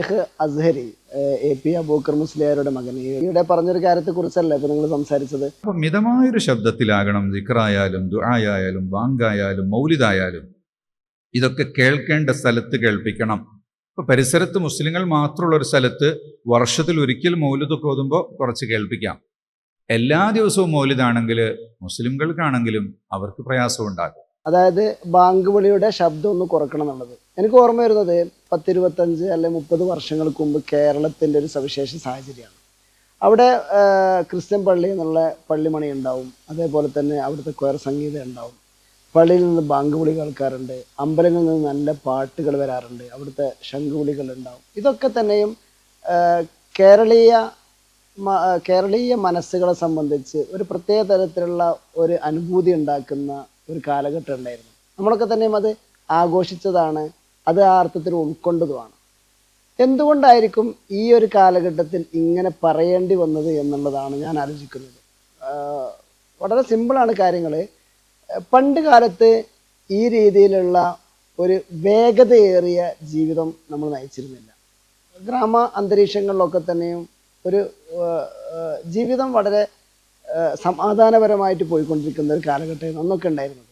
Sheikh Azhari A P Aboobacker മുസ്ലിയാരുടെ മകൻ. ഇവിടെ പറഞ്ഞൊരു കാര്യത്തെ കുറിച്ചല്ലേ ഇപ്പൊ നിങ്ങൾ സംസാരിച്ചത്? അപ്പൊ മിതമായൊരു ശബ്ദത്തിലാകണം ദിക്റായാലും ദുആയായാലും ബാങ്കായാലും മൗലിദായാലും ഇതൊക്കെ കേൾക്കേണ്ട സ്ഥലത്ത് കേൾപ്പിക്കണം. ഇപ്പൊ പരിസരത്ത് മുസ്ലിങ്ങൾ മാത്രമുള്ള ഒരു സ്ഥലത്ത് വർഷത്തിൽ ഒരിക്കൽ മൗലിദൊക്കെ ഓതുമ്പോൾ കുറച്ച് കേൾപ്പിക്കാം. എല്ലാ ദിവസവും മൗലിദാണെങ്കിൽ മുസ്ലിംകൾക്കാണെങ്കിലും അവർക്ക് പ്രയാസം ഉണ്ടാകും അതായത് ബാങ്ക് വിളിയുടെ ശബ്ദം ഒന്ന് കുറക്കണം എന്നുള്ളത് എനിക്ക് ഓർമ്മ വരുന്നത് പത്തിരുപത്തഞ്ച് അല്ലെ മുപ്പത് വർഷങ്ങൾക്ക് മുമ്പ് കേരളത്തിന്റെ ഒരു സവിശേഷ സാഹചര്യമാണ്. അവിടെ ക്രിസ്ത്യൻ പള്ളി എന്നുള്ള പള്ളിമണി ഉണ്ടാവും. അതേപോലെ തന്നെ അവിടുത്തെ ക്വയർ സംഗീതം ഉണ്ടാവും. പള്ളിയിൽ നിന്ന് ബാങ്ക് വിളി കേൾക്കാറുണ്ട്. അമ്പലങ്ങളിൽ നിന്ന് നല്ല പാട്ടുകൾ വരാറുണ്ട്. അവിടുത്തെ ശംഖുവിളികൾ ഉണ്ടാവും. ഇതൊക്കെ തന്നെയും കേരളീയ കേരളീയ മനസ്സുകളെ സംബന്ധിച്ച് ഒരു പ്രത്യേക തരത്തിലുള്ള ഒരു അനുഭൂതി ഉണ്ടാക്കുന്ന ഒരു കാലഘട്ടം ഉണ്ടായിരുന്നു. നമ്മളൊക്കെ തന്നെയും അത് ആഘോഷിച്ചതാണ്. അത് ആ അർത്ഥത്തിൽ ഉൾക്കൊണ്ടതുമാണ്. എന്തുകൊണ്ടായിരിക്കും ഈ ഒരു കാലഘട്ടത്തിൽ ഇങ്ങനെ പറയേണ്ടി വന്നത് എന്നുള്ളതാണ് ഞാൻ ആലോചിക്കുന്നത്. വളരെ സിമ്പിളാണ് കാര്യങ്ങൾ പണ്ട് കാലത്ത് ഈ രീതിയിലുള്ള ഒരു വേഗതയേറിയ ജീവിതം നമ്മൾ നയിച്ചിരുന്നില്ല. ഗ്രാമ അന്തരീക്ഷങ്ങളിലൊക്കെ തന്നെയും ഒരു ജീവിതം വളരെ സമാധാനപരമായിട്ട് പോയിക്കൊണ്ടിരിക്കുന്ന ഒരു കാലഘട്ടം അന്നൊക്കെ ഉണ്ടായിരുന്നത്.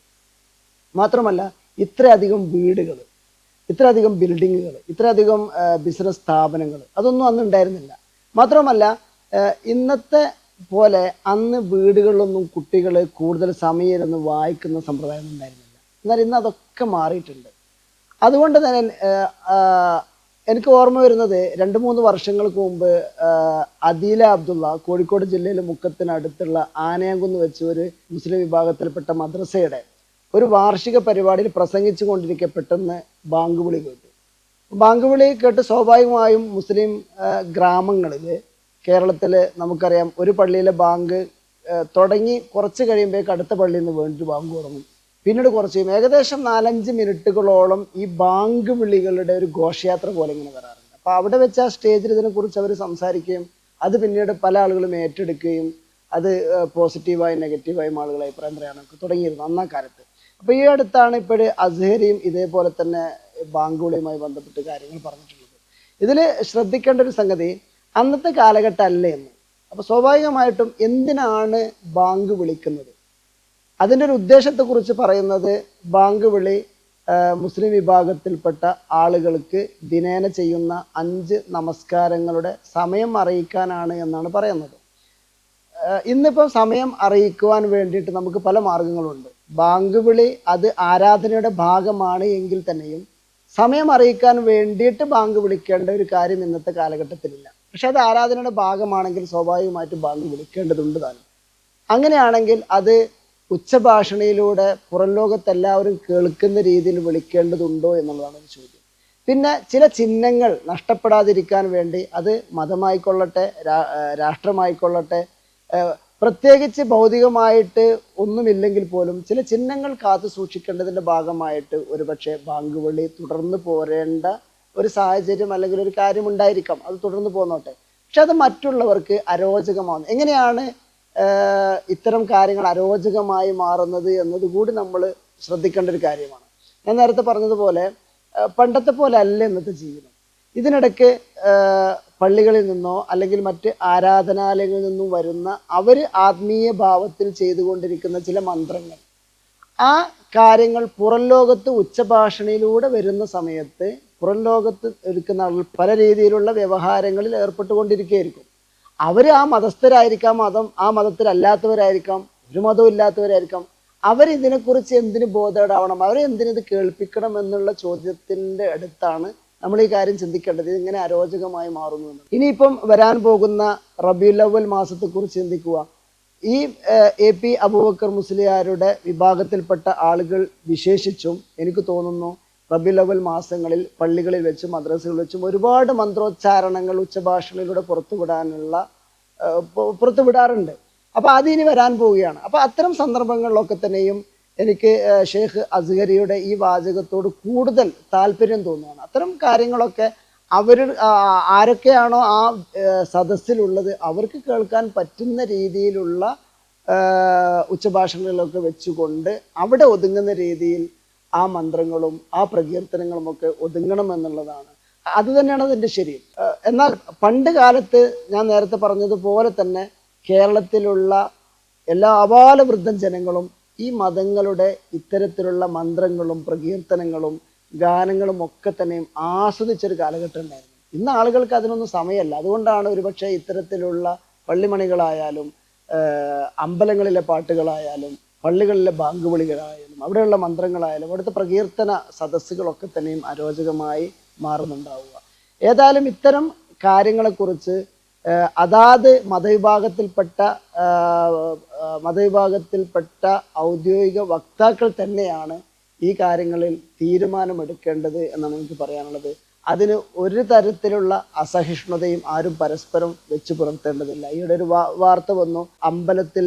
മാത്രമല്ല ഇത്രയധികം വീടുകൾ ഇത്രയധികം ബിൽഡിങ്ങുകൾ ഇത്രയധികം ബിസിനസ് സ്ഥാപനങ്ങൾ അതൊന്നും അന്ന് ഉണ്ടായിരുന്നില്ല. മാത്രമല്ല ഇന്നത്തെ പോലെ അന്ന് വീടുകളിലൊന്നും കുട്ടികൾ കൂടുതൽ സമയം ഇരുന്ന് വായിക്കുന്ന സമ്പ്രദായം ഉണ്ടായിരുന്നില്ല. എന്നാൽ ഇന്ന് അതൊക്കെ മാറിയിട്ടുണ്ട്. അതുകൊണ്ട് തന്നെ എനിക്ക് ഓർമ്മ വരുന്നത് രണ്ട് മൂന്ന് വർഷങ്ങൾക്ക് മുമ്പ് അദീല അബ്ദുള്ള കോഴിക്കോട് ജില്ലയിലെ മുക്കത്തിനടുത്തുള്ള ആനയാങ്കുന്ന് വെച്ച് ഒരു മുസ്ലിം വിഭാഗത്തിൽപ്പെട്ട മദ്രസയുടെ ഒരു വാർഷിക പരിപാടിയിൽ പ്രസംഗിച്ചു കൊണ്ടിരിക്കെ പെട്ടെന്ന് ബാങ്ക് വിളി കേട്ടു. ബാങ്ക് വിളി കേട്ട് സ്വാഭാവികമായും മുസ്ലിം ഗ്രാമങ്ങളിൽ കേരളത്തിൽ നമുക്കറിയാം ഒരു പള്ളിയിലെ ബാങ്ക് തുടങ്ങി കുറച്ച് കഴിയുമ്പോഴേക്ക് അടുത്ത പള്ളിയിൽ നിന്ന് വേണ്ടിട്ട് ബാങ്ക് തുടങ്ങും. പിന്നീട് കുറച്ച് ഏകദേശം നാലഞ്ച് മിനിറ്റുകളോളം ഈ ബാങ്ക് വിളികളുടെ ഒരു ഘോഷയാത്ര പോലെ ഇങ്ങനെ വരാറുണ്ട്. അപ്പോൾ അവിടെ വെച്ച് ആ സ്റ്റേജിൽ ഇതിനെക്കുറിച്ച് അവർ സംസാരിക്കുകയും അത് പിന്നീട് പല ആളുകളും ഏറ്റെടുക്കുകയും അത് പോസിറ്റീവായി നെഗറ്റീവായും ആളുകൾ അഭിപ്രായം പറയാനൊക്കെ തുടങ്ങിയിരുന്നു അന്നാ കാലത്ത്. അപ്പോൾ ഈ അടുത്താണ് ഇപ്പോൾ അസ്ഹരിയും ഇതേപോലെ തന്നെ ബാങ്ക് വിളിയുമായി ബന്ധപ്പെട്ട് കാര്യങ്ങൾ പറഞ്ഞിട്ടുള്ളത് ഇതിൽ ശ്രദ്ധിക്കേണ്ട ഒരു സംഗതി അന്നത്തെ കാലഘട്ടം അല്ല എന്ന്. അപ്പോൾ സ്വാഭാവികമായിട്ടും എന്തിനാണ് ബാങ്ക് വിളിക്കുന്നത്? അതിന്റെ ഒരു ഉദ്ദേശത്തെക്കുറിച്ച് പറയുന്നത് ബാങ്ക് വിളി മുസ്ലിം വിഭാഗത്തിൽപ്പെട്ട ആളുകൾക്ക് ദിനേന ചെയ്യുന്ന അഞ്ച് നമസ്കാരങ്ങളുടെ സമയം അറിയിക്കാനാണ് എന്നാണ് പറയുന്നത്. ഇന്നിപ്പോൾ ഇന്നിപ്പം സമയം അറിയിക്കുവാൻ വേണ്ടിയിട്ട് നമുക്ക് പല മാർഗങ്ങളുണ്ട്. ബാങ്ക് വിളി അത് ആരാധനയുടെ ഭാഗമാണ് എങ്കിൽ തന്നെയും സമയം അറിയിക്കാൻ വേണ്ടിയിട്ട് ബാങ്ക് വിളിക്കേണ്ട ഒരു കാര്യം ഇന്നത്തെ കാലഘട്ടത്തിലില്ല. പക്ഷെ അത് ആരാധനയുടെ ഭാഗമാണെങ്കിൽ സ്വാഭാവികമായിട്ട് ബാങ്ക് വിളിക്കേണ്ടതുണ്ട് താനും. അങ്ങനെയാണെങ്കിൽ അത് ഉച്ചഭാഷണിയിലൂടെ പുറം ലോകത്ത് എല്ലാവരും കേൾക്കുന്ന രീതിയിൽ വിളിക്കേണ്ടതുണ്ടോ എന്നുള്ളതാണ് ഒരു ചോദ്യം. പിന്നെ ചില ചിഹ്നങ്ങൾ നഷ്ടപ്പെടാതിരിക്കാൻ വേണ്ടി അത് മതമായിക്കൊള്ളട്ടെ രാഷ്ട്രമായിക്കൊള്ളട്ടെ പ്രത്യേകിച്ച് ഭൗതികമായിട്ട് ഒന്നുമില്ലെങ്കിൽ പോലും ചില ചിഹ്നങ്ങൾ കാത്തു സൂക്ഷിക്കേണ്ടതിന്റെ ഭാഗമായിട്ട് ഒരുപക്ഷെ ബാങ്ക് വിളി തുടർന്ന് പോരേണ്ട ഒരു സാഹചര്യം അല്ലെങ്കിൽ ഒരു കാര്യം ഉണ്ടായിരിക്കാം. അത് തുടർന്ന് പോന്നോട്ടെ. പക്ഷെ അത് മറ്റുള്ളവർക്ക് അരോചകമാണ്. എങ്ങനെയാണ് ഇത്തരം കാര്യങ്ങൾ അരോചകമായി മാറുന്നത് എന്നത് കൂടി നമ്മൾ ശ്രദ്ധിക്കേണ്ട ഒരു കാര്യമാണ്. ഞാൻ നേരത്തെ പറഞ്ഞതുപോലെ പണ്ടത്തെ പോലെ അല്ല ഇന്നത്തെ ജീവിതം. ഇതിനിടയ്ക്ക് പള്ളികളിൽ നിന്നോ അല്ലെങ്കിൽ മറ്റ് ആരാധനാലയങ്ങളിൽ നിന്നും വരുന്ന അവർ ആത്മീയ ഭാവത്തിൽ ചെയ്തുകൊണ്ടിരിക്കുന്ന ചില മന്ത്രങ്ങൾ. ആ കാര്യങ്ങൾ പുറം ലോകത്ത് ഉച്ചഭാഷണിയിലൂടെ വരുന്ന സമയത്ത് പുറം ലോകത്ത് എടുക്കുന്ന പല രീതിയിലുള്ള വ്യവഹാരങ്ങളിൽ ഏർപ്പെട്ടുകൊണ്ടിരിക്കുകയായിരിക്കും. അവർ ആ മതസ്ഥരായിരിക്കാം മതം ആ മതത്തിലല്ലാത്തവരായിരിക്കാം ഒരു മതവും ഇല്ലാത്തവരായിരിക്കാം. അവരിതിനെക്കുറിച്ച് എന്തിന് ബോധേടാവണം? അവരെ എന്തിനിത് കേൾപ്പിക്കണം എന്നുള്ള ചോദ്യത്തിന്റെ അടുത്താണ് നമ്മൾ ഈ കാര്യം ചിന്തിക്കേണ്ടത് ഇങ്ങനെ അരോചകമായി മാറുന്നു ഇനിയിപ്പം വരാൻ പോകുന്ന റബിയുലവൽ മാസത്തെക്കുറിച്ച് ചിന്തിക്കുക. ഈ എ പി അബൂബക്കർ മുസ്ലിയാരുടെ വിഭാഗത്തിൽപ്പെട്ട ആളുകൾ വിശേഷിച്ചും എനിക്ക് തോന്നുന്നു റബിയുലവൽ മാസങ്ങളിൽ പള്ളികളിൽ വെച്ചും മദ്രസകളിൽ വെച്ചും ഒരുപാട് മന്ത്രോച്ചാരണങ്ങൾ ഉച്ചഭാഷണിലൂടെ പുറത്തുവിടാനുള്ള പുറത്തുവിടാറുണ്ട്. അപ്പോൾ അത് ഇനി വരാൻ പോവുകയാണ്. അപ്പോൾ അത്തരം സന്ദർഭങ്ങളിലൊക്കെ തന്നെയും എനിക്ക് ഷെയ്ഖ് അസ്ഗരിയുടെ ഈ വാചകത്തോട് കൂടുതൽ താല്പര്യം തോന്നുകയാണ്. അത്തരം കാര്യങ്ങളൊക്കെ അവർ ആരൊക്കെയാണോ ആ സദസ്സിലുള്ളത് അവർക്ക് കേൾക്കാൻ പറ്റുന്ന രീതിയിലുള്ള ഏഹ്, വെച്ചുകൊണ്ട് അവിടെ ഒതുങ്ങുന്ന രീതിയിൽ ആ മന്ത്രങ്ങളും ആ പ്രകീർത്തനങ്ങളും ഒക്കെ ഒതുങ്ങണം എന്നുള്ളതാണ് അത് തന്നെയാണ് അതിന്റെ ശരി. എന്നാൽ പണ്ട് കാലത്ത് ഞാൻ നേരത്തെ പറഞ്ഞതുപോലെ തന്നെ കേരളത്തിലുള്ള എല്ലാ അപാലവൃദ്ധം ജനങ്ങളും ഈ മതങ്ങളുടെ ഇത്തരത്തിലുള്ള മന്ത്രങ്ങളും പ്രകീർത്തനങ്ങളും ഗാനങ്ങളും ഒക്കെ തന്നെയും ആസ്വദിച്ചൊരു കാലഘട്ടം ഉണ്ടായിരുന്നു. ഇന്ന് ആളുകൾക്ക് അതിനൊന്നും സമയമല്ല. അതുകൊണ്ടാണ് ഒരുപക്ഷെ ഇത്തരത്തിലുള്ള പള്ളിമണികളായാലും അമ്പലങ്ങളിലെ പാട്ടുകളായാലും പള്ളികളിലെ ബാങ്ക് വിളികളായാലും അവിടെയുള്ള മന്ത്രങ്ങളായാലും അവിടുത്തെ പ്രകീർത്തന സദസ്സുകളൊക്കെ തന്നെയും അരോചകമായി മാറുന്നുണ്ടാവുക. ഏതായാലും ഇത്തരം കാര്യങ്ങളെക്കുറിച്ച് അതാത് മതവിഭാഗത്തിൽപ്പെട്ട മതവിഭാഗത്തിൽപ്പെട്ട ഔദ്യോഗിക വക്താക്കൾ തന്നെയാണ് ഈ കാര്യങ്ങളിൽ തീരുമാനമെടുക്കേണ്ടത് എന്നാണ് എനിക്ക് പറയാനുള്ളത്. അതിന് ഒരു തരത്തിലുള്ള അസഹിഷ്ണുതയും ആരും പരസ്പരം വെച്ച് പുലർത്തേണ്ടതില്ല. ഈയിടെ ഒരു വാർത്ത വന്നു. അമ്പലത്തിൽ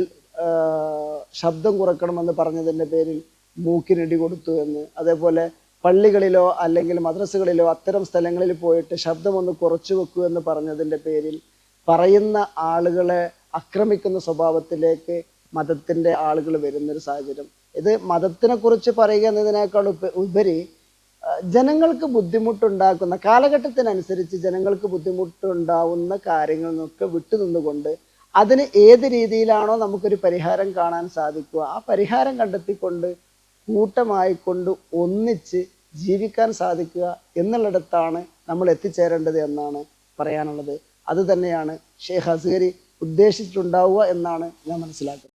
ശബ്ദം കുറക്കണമെന്ന് പറഞ്ഞതിന്റെ പേരിൽ മൂക്കിനിടി കൊടുത്തു എന്ന്. അതേപോലെ പള്ളികളിലോ അല്ലെങ്കിൽ മദ്രസകളിലോ അത്തരം സ്ഥലങ്ങളിൽ പോയിട്ട് ശബ്ദം ഒന്ന് കുറച്ചു വെക്കൂ എന്ന് പറഞ്ഞതിന്റെ പേരിൽ പറയുന്ന ആളുകളെ ആക്രമിക്കുന്ന സ്വഭാവത്തിലേക്ക് മതത്തിന്റെ ആളുകൾ വരുന്നൊരു സാഹചര്യം. ഇത് മതത്തിനെ കുറിച്ച് പറയുക എന്നതിനേക്കാൾ ഉപ- ഉപരി ജനങ്ങൾക്ക് ബുദ്ധിമുട്ടുണ്ടാക്കുന്ന കാലഘട്ടത്തിനനുസരിച്ച് ജനങ്ങൾക്ക് ബുദ്ധിമുട്ടുണ്ടാവുന്ന കാര്യങ്ങളിൽ നിന്നൊക്കെ വിട്ടുനിന്നുകൊണ്ട് അതിന് ഏത് രീതിയിലാണോ നമുക്കൊരു പരിഹാരം കാണാൻ സാധിക്കുക. ആ പരിഹാരം കണ്ടെത്തിക്കൊണ്ട് കൂട്ടമായിക്കൊണ്ട് ഒന്നിച്ച് ജീവിക്കാൻ സാധിക്കുക എന്നുള്ളിടത്താണ് നമ്മൾ എത്തിച്ചേരേണ്ടത് എന്നാണ് പറയാനുള്ളത്. അത് തന്നെയാണ് ഷെയ്ഖ് അസ്ഗരി ഉദ്ദേശിച്ചിട്ടുണ്ടാവുക എന്നാണ് ഞാൻ മനസ്സിലാക്കുന്നത്.